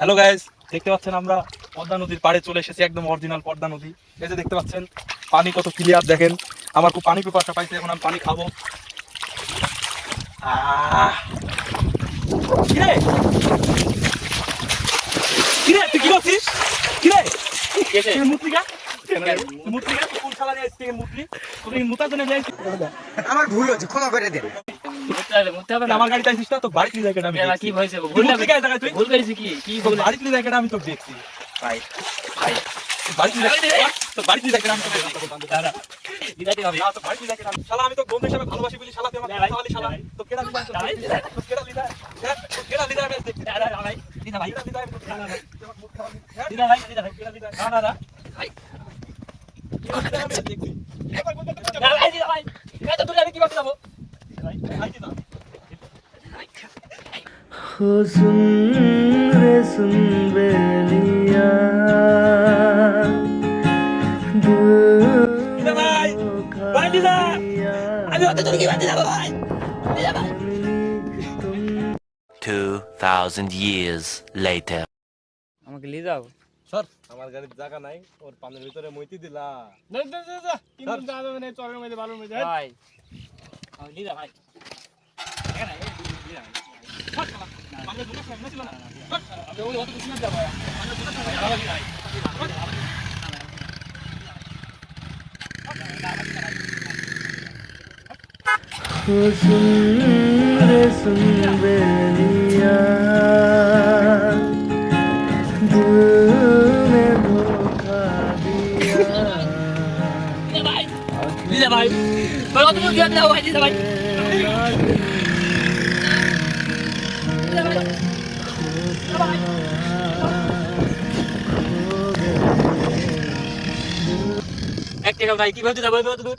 Hello guys দেখতে পাচ্ছেন আমরা পদ্মা নদীর পাড়ে চলে এসেছি একদম অরিজিনাল পদ্মা নদী। এই যে দেখতে পাচ্ছেন পানি কত ক্লিয়ার দেখেন। আমার খুব পানি পিপাসা পাইছে এখন আমি পানি খাব। আহ! কিরে? কিরে তুই কি করছিস? কিরে? কোন নিয়ে মুতার জন্য আমার ভুল হচ্ছে ক্ষমা করে দেন আমার আসিস না তো বাড়িতে নিয়ে যাই আমি কি হয়েছে? ভুল ভুল করেছি কি? কি ভুল? নিয়ে আমি তোকে দেখছি ভাই, ভাই, বাড়িতে নিয়ে যাই আমি তোকে দেখছি। দিদাটি হবে। না, নিয়ে আমি- শালা আমি তো বন্ধু হিসেবে ভালোবাসি বলি শালা তুই আমার দাঁড়াই, শালা তো কেডা লিদা তো কেডা লিদা তো কেডা লিদা আমি দেখছি ভাই। দিদা ভাই, ভাই। ভাই, ভাই। কেডা লিদা? না, না, না। ভাই। একবার বলতে তো দাঁড়া, ভাই, দিদা ভাই। এত দূরে আমি কীভাবে যাব? দিদা ভাই, আই দিদা। हो सुन रे सुन बेलिया দিদা ভাই, ভাই দিদা। আমি অত দূরে কিভাবে যাবো, ভাই? দিদা ভাই। 2,000 years later. আমাকে নিয়ে যাও স্যার আমার গাড়ির জায়গা নাই ওর পানের ভিতরে মইতি দিলা ভাই আমাকে নিয়ে যাও, ভাই এখানে, এই, দিদা ভাই। আমাকে দুটো সামনে ছিল না। আমি ওই অত দূরে কিভাবে যাবো, ভাই? हो सुन रे सुंदर सुंदरिया दिल ने धोखा दिया भाई भाई भाई भाई भाई भाई भाई এক টাকা ভাই কীভাবে যাব এত দূর।